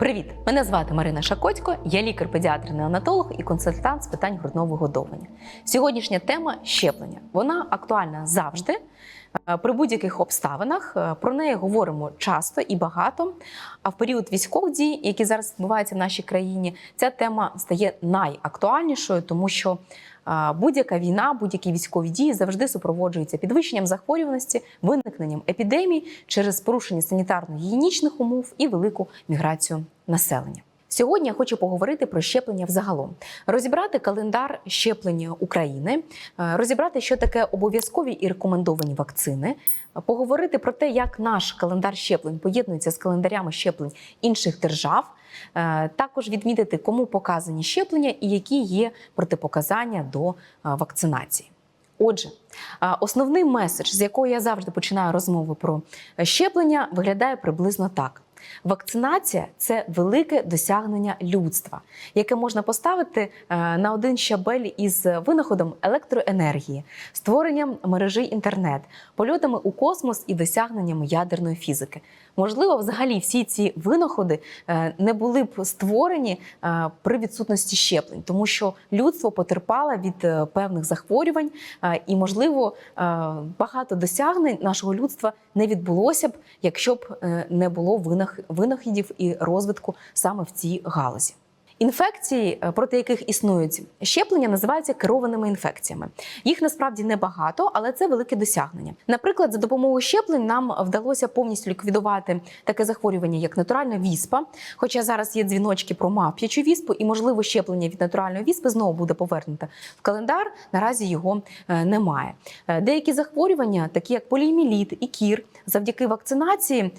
Привіт! Мене звати Марина Шакоцько, я лікар-педіатр неонатолог і консультант з питань грудного вигодовування. Сьогоднішня тема щеплення. Вона актуальна завжди. е, При будь-яких обставинах Е, про неї говоримо часто і багато. А в період військових дій, які зараз відбуваються в нашій країні, ця тема стає найактуальнішою, тому що будь-яка війна, будь-які військові дії завжди супроводжуються підвищенням захворюваності, виникненням епідемій через порушення санітарно-гігієнічних умов і велику міграцію населення. Сьогодні я хочу поговорити про щеплення взагалом, розібрати календар щеплення України, е, розібрати, що таке обов'язкові і рекомендовані вакцини, поговорити про те, як наш календар щеплень поєднується з календарями щеплень інших держав. Е, Також відмітити, кому показані щеплення і які є протипоказання до е, вакцинації. Отже, е, основний меседж, з якого я завжди починаю розмову про щеплення, виглядає приблизно так. Вакцинація це велике досягнення людства, яке можна поставити е, на один щабель із винаходом електроенергії, створенням мережі інтернет, польотами у космос і досягненнями ядерної фізики. Можливо, взагалі всі ці винаходи е, не були б створені е, при відсутності щеплень, тому що людство потерпало від певних захворювань, і можливо багато досягнень нашого людства не відбулося б, якщо б не було винах- винахідів і розвитку саме в цій галузі. Інфекції, е, проти яких існують щеплення, називаються керованими інфекціями. Їх насправді небагато, але це велике досягнення. Наприклад, за допомогою щеплень нам вдалося повністю ліквідувати таке захворювання, як натуральна віспа. Хоча зараз є дзвіночки про мавп'ячу віспу, і можливо щеплення від натуральної віспи знову буде повернуте в календар. Наразі його е, немає. Е, Деякі захворювання, такі як поліоміеліт і кір, завдяки вакцинації,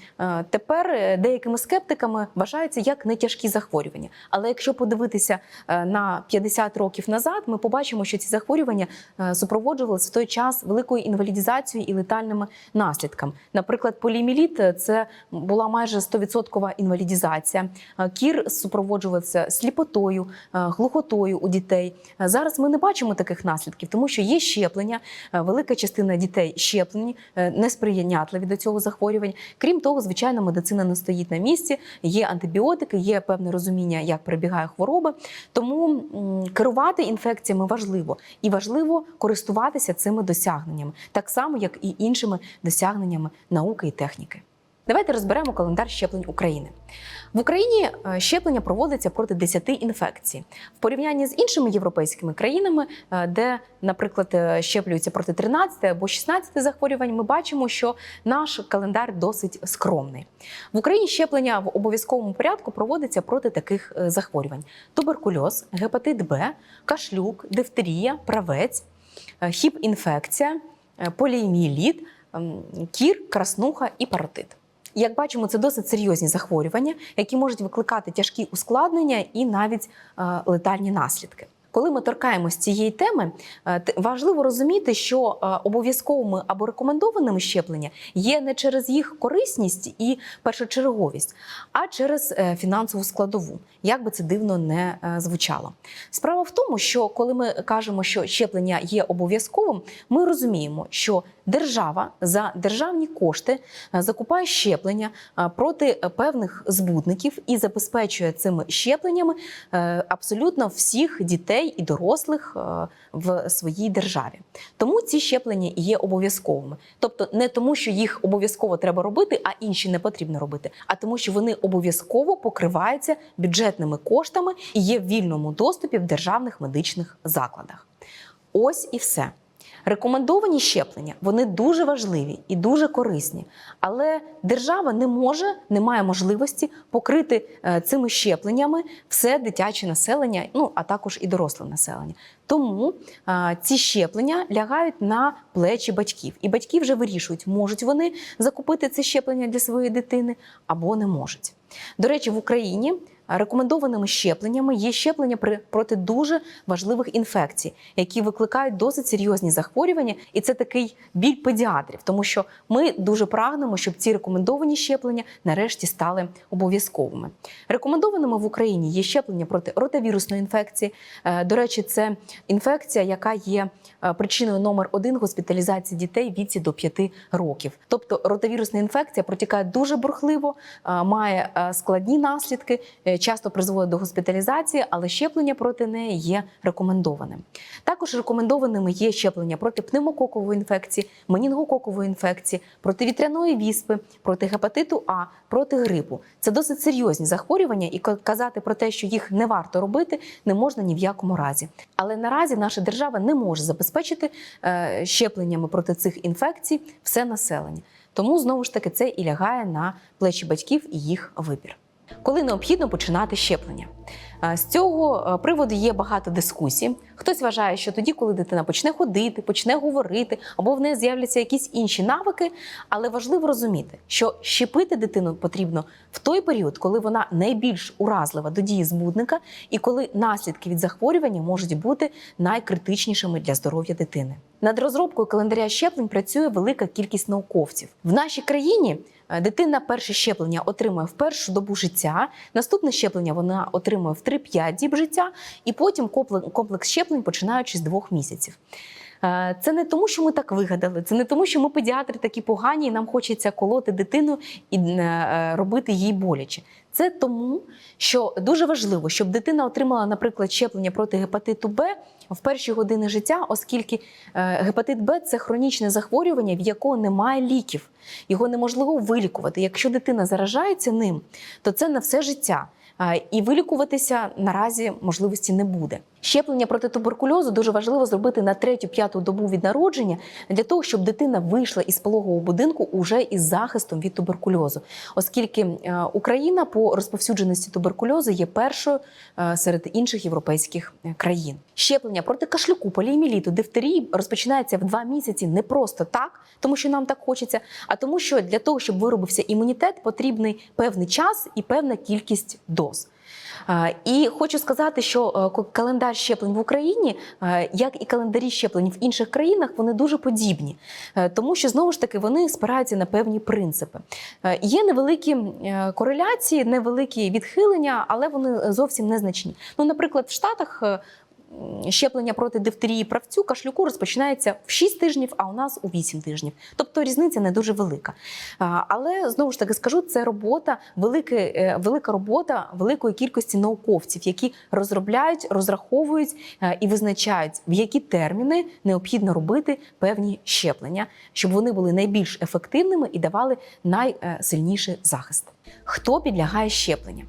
тепер деякими скептиками вважаються як нетяжкі захворювання. Але якщо подивитися е, на 50 років назад, ми побачимо, що ці захворювання е, супроводжувалися в той час великою інвалідізацією і летальними наслідками. Наприклад, поліоміеліт – це була майже 100% інвалідізація. Е, Кір супроводжувався сліпотою, е, глухотою у дітей. Е, Зараз ми не бачимо таких наслідків, тому що є щеплення. е, Велика частина дітей щеплені, е, несприянятливі до цього захворювань. Крім того, звичайно, медицина не стоїть на місці. Є антибіотики, є певне розуміння, як перебігає хвороба. Тому керувати інфекціями важливо і важливо користуватися цими досягненнями, так само як і іншими досягненнями науки і техніки. Давайте розберемо календар щеплень України. В Україні е, щеплення проводиться проти 10 інфекцій. В порівнянні з іншими європейськими країнами, е, де, наприклад, е, щеплюються проти 13 або 16 захворювань, ми бачимо, що наш календар досить скромний. В Україні щеплення в обов'язковому порядку проводиться проти таких захворювань: туберкульоз, гепатит Б, кашлюк, дифтерія, правець, хіп-інфекція, е, поліомієліт, ем, кір, краснуха і паротит. Як бачимо, це досить серйозні захворювання, які можуть викликати тяжкі ускладнення і навіть е, летальні наслідки. Коли ми торкаємось цієї теми, е, важливо розуміти, що е, обов'язковими або рекомендованими щеплення є не через їх корисність і першочерговість, а через е, фінансову складову, як би це дивно не звучало. Справа в тому, що коли ми кажемо, що щеплення є обов'язковим, ми розуміємо, що держава за державні кошти закупає щеплення проти певних збутників і забезпечує цими щепленнями абсолютно всіх дітей і дорослих е, в своїй державі. Тому ці щеплення є обов'язковими. Тобто не тому, що їх обов'язково треба робити, а інші не потрібно робити, а тому, що вони обов'язково покриваються бюджетними коштами і є в вільному доступі в державних медичних закладах. Ось і все. Рекомендовані щеплення вони дуже важливі і дуже корисні, але держава не може, не має можливості покрити е, цими щепленнями все дитяче населення, ну а також і доросле населення. Тому е, ці щеплення лягають на плечі батьків, і батьки вже вирішують, можуть вони закупити це щеплення для своєї дитини або не можуть. До речі, в Україні Рекомендованими щепленнями є щеплення при- проти дуже важливих інфекцій, які викликають досить серйозні захворювання, і це такий біль педіатрів, тому що ми дуже прагнемо, щоб ці рекомендовані щеплення нарешті стали обов'язковими. Рекомендованими в Україні є щеплення проти ротавірусної інфекції. Е, До речі, це інфекція, яка є е, причиною номер один госпіталізації дітей віці до 5 років. Тобто ротавірусна інфекція протікає дуже бурхливо, е, має складні наслідки, часто призводить до госпіталізації, але щеплення проти неї є рекомендованим. Також рекомендованими є щеплення проти пневмококової інфекції, менінгококової інфекції, проти вітряної віспи, проти гепатиту А, проти грипу. Це досить серйозні захворювання, і ка- казати про те, що їх не варто робити, не можна ні в якому разі. Але наразі наша держава не може забезпечити е, щепленнями проти цих інфекцій все населення. Тому знову ж таки це і лягає на плечі батьків і їх вибір. Коли необхідно починати щеплення. Е, З цього е, приводу є багато дискусій. Хтось вважає, що тоді, коли дитина почне ходити, почне говорити, або в неї з'являться якісь інші навики. Але важливо розуміти, що щепити дитину потрібно в той період, коли вона найбільш уразлива до дії збудника, і коли наслідки від захворювання можуть бути найкритичнішими для здоров'я дитини. Над розробкою календаря щеплень працює велика кількість науковців в нашій країні. е, Дитина перше щеплення отримує в першу добу життя, наступне щеплення вона отримує в 3-5 діб життя, і потім комплекс щеплень починаючи з двох місяців. Е, Це не тому, що ми так вигадали, це не тому, що ми педіатри такі погані, і нам хочеться колоти дитину і е, робити їй боляче. Це тому, що дуже важливо, щоб дитина отримала, наприклад, щеплення проти гепатиту Б в перші години життя, оскільки е, гепатит Б це хронічне захворювання, в якого немає ліків. Його неможливо вилікувати. Якщо дитина заражається ним, то це на все життя. А, І вилікуватися наразі можливості не буде. Щеплення проти туберкульозу дуже важливо зробити на третю-п'яту добу від народження для того, щоб дитина вийшла із пологового будинку уже із захистом від туберкульозу, оскільки е, Україна по розповсюдженості туберкульозу є першою е, серед інших європейських е, країн. Щеплення проти кашлюку, поліоміеліту, дифтерії розпочинається в два місяці не просто так, тому що нам так хочеться, а тому, що для того, щоб виробився імунітет, потрібний певний час і певна кількість доз. І хочу сказати, що е, календар щеплень в Україні, е, як і календарі щеплень в інших країнах, вони дуже подібні, Е, тому що знову ж таки вони спираються на певні принципи. Є невеликі кореляції, невеликі відхилення, але вони зовсім незначні. Ну, наприклад, в Штатах. Е, Щеплення проти дифтерії правцю кашлюку розпочинається в 6 тижнів, а у нас у 8 тижнів. Тобто різниця не дуже велика. Але знову ж таки скажу, це робота, велика, велика робота великої кількості науковців, які розробляють, розраховують е, і визначають, в які терміни необхідно робити певні щеплення, щоб вони були найбільш ефективними і давали найсильніший захист. Хто підлягає щепленням?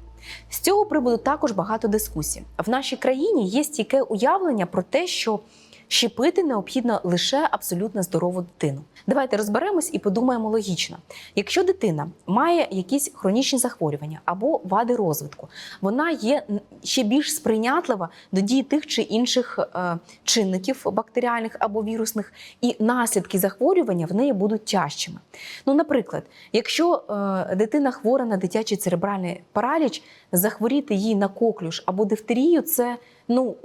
З цього приводу також багато дискусій. В нашій країні є стійке уявлення про те, що щепити необхідно лише абсолютно здорову дитину. Давайте розберемось і подумаємо логічно. Якщо дитина має якісь хронічні захворювання або вади розвитку, вона є ще більш сприйнятлива до дії тих чи інших е, чинників бактеріальних або вірусних, і наслідки захворювання в неї будуть тяжчими. Ну, наприклад, якщо е, дитина хвора на дитячий церебральний параліч, захворіти їй на коклюш або дифтерію, це ну.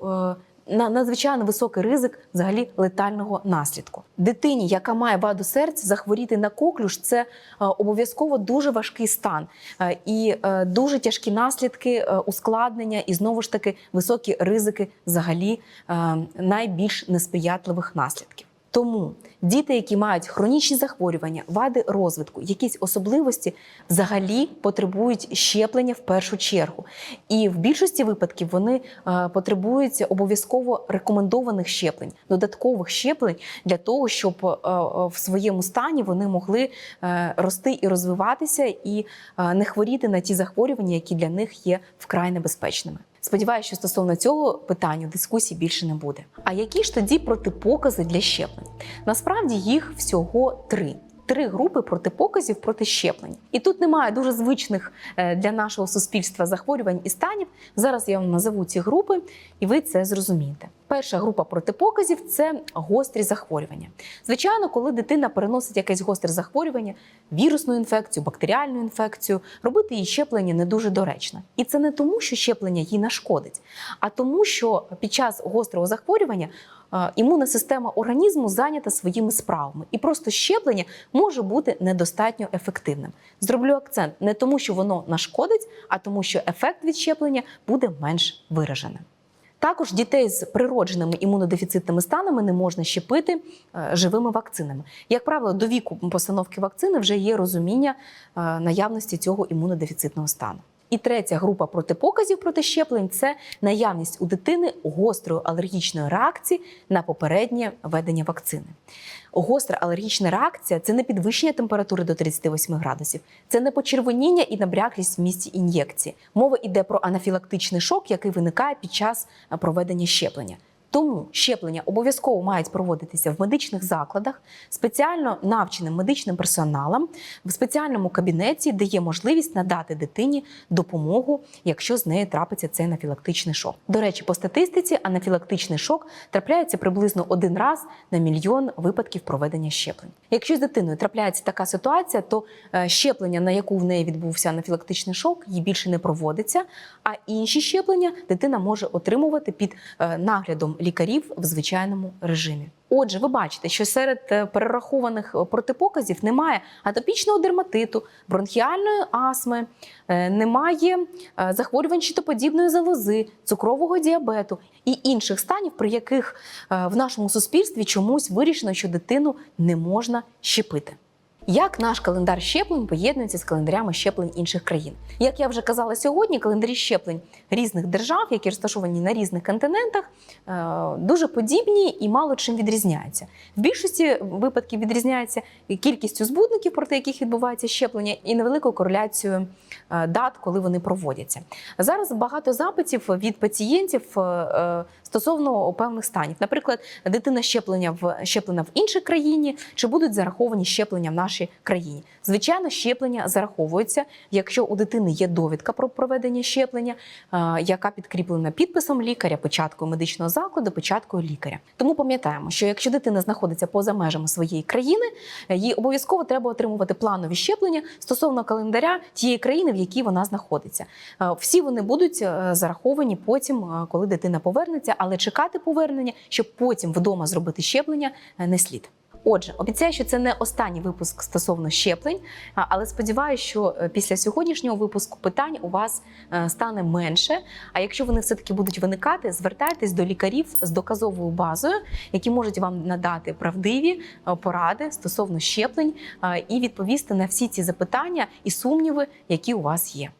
На надзвичайно високий ризик взагалі летального наслідку. Дитині, яка має ваду серця, захворіти на коклюш це е, обов'язково дуже важкий стан е, і е, дуже тяжкі наслідки, ускладнення і знову ж таки високі ризики взагалі найбільш несприятливих наслідків. Тому діти, які мають хронічні захворювання, вади розвитку, якісь особливості, взагалі потребують щеплення в першу чергу. І в більшості випадків вони е, потребують обов'язково рекомендованих щеплень, додаткових щеплень для того, щоб е, е, в своєму стані вони могли рости і розвиватися, і не хворіти на ті захворювання, які для них є вкрай небезпечними. Сподіваюся, що стосовно цього питання дискусій більше не буде. А які ж тоді протипокази для щеплень? Насправді їх всього три. Три групи протипоказів проти щеплень. І тут немає дуже звичних е, для нашого суспільства захворювань і станів. Зараз я вам назову ці групи, і ви це зрозумієте. Перша група протипоказів це гострі захворювання. Звичайно, коли дитина переносить якесь гостре захворювання, вірусну інфекцію, бактеріальну інфекцію, робити їй щеплення не дуже доречно. І це не тому, що щеплення їй нашкодить, а тому, що під час гострого захворювання імунна система організму зайнята своїми справами, і просто щеплення може бути недостатньо ефективним. Зроблю акцент не тому, що воно нашкодить, а тому, що ефект від щеплення буде менш вираженим. Також дітей з природженими імунодефіцитними станами не можна щепити е, живими вакцинами. Як правило, до віку постановки вакцини вже є розуміння е, наявності цього імунодефіцитного стану. І третя група протипоказів проти щеплень це наявність у дитини гострої алергічної реакції на попереднє введення вакцини. Гостра алергічна реакція це не підвищення температури до 38 градусів, це не почервоніння і набряклість в місці ін'єкції. Мова йде про анафілактичний шок, який виникає під час проведення щеплення. Тому щеплення обов'язково мають проводитися в медичних закладах, спеціально навченим медичним персоналом в спеціальному кабінеті, де є можливість надати дитині допомогу, якщо з нею трапиться цей анафілактичний шок. До речі, по статистиці анафілактичний шок трапляється приблизно один раз на мільйон випадків проведення щеплень. Якщо з дитиною трапляється така ситуація, то е, щеплення, на яку в неї відбувся анафілактичний шок, їй більше не проводиться. А інші щеплення дитина може отримувати під е, наглядом лікарів в звичайному режимі. Отже, ви бачите, що серед е, перерахованих е, протипоказів немає атопічного дерматиту, бронхіальної астми, е, немає захворювань щитоподібної залози, цукрового діабету і інших станів, при яких в нашому суспільстві чомусь вирішено, що дитину не можна щепити. Як наш календар щеплень поєднується з календарями щеплень інших країн? Як я вже казала сьогодні, календарі щеплень різних держав, які розташовані на різних континентах, е, дуже подібні і мало чим відрізняються. В більшості випадків відрізняється кількістю збудників, проти яких відбувається щеплення, і невеликою кореляцією е, дат, коли вони проводяться. Зараз багато запитів від пацієнтів е, стосовно певних станів. Наприклад, дитина щеплення в щеплена в іншій країні, чи будуть зараховані щеплення в нашій країні. Звичайно, щеплення зараховуються, якщо у дитини є довідка про проведення щеплення, е, яка підкріплена підписом лікаря, початкою медичного закладу, початкою лікаря. Тому пам'ятаємо, що якщо дитина знаходиться поза межами своєї країни, е, їй обов'язково треба отримувати планові щеплення стосовно календаря тієї країни, в якій вона знаходиться. Е, Всі вони будуть зараховані потім, коли дитина повернеться, але чекати повернення, щоб потім вдома зробити щеплення, е, не слід. Отже, обіцяю, що це не останній випуск стосовно щеплень, але сподіваюся, що е, після сьогоднішнього випуску питань у вас е, стане менше. А якщо вони все-таки будуть виникати, звертайтесь до лікарів з доказовою базою, які можуть вам надати правдиві поради стосовно щеплень і відповісти на всі ці запитання і сумніви, які у вас є.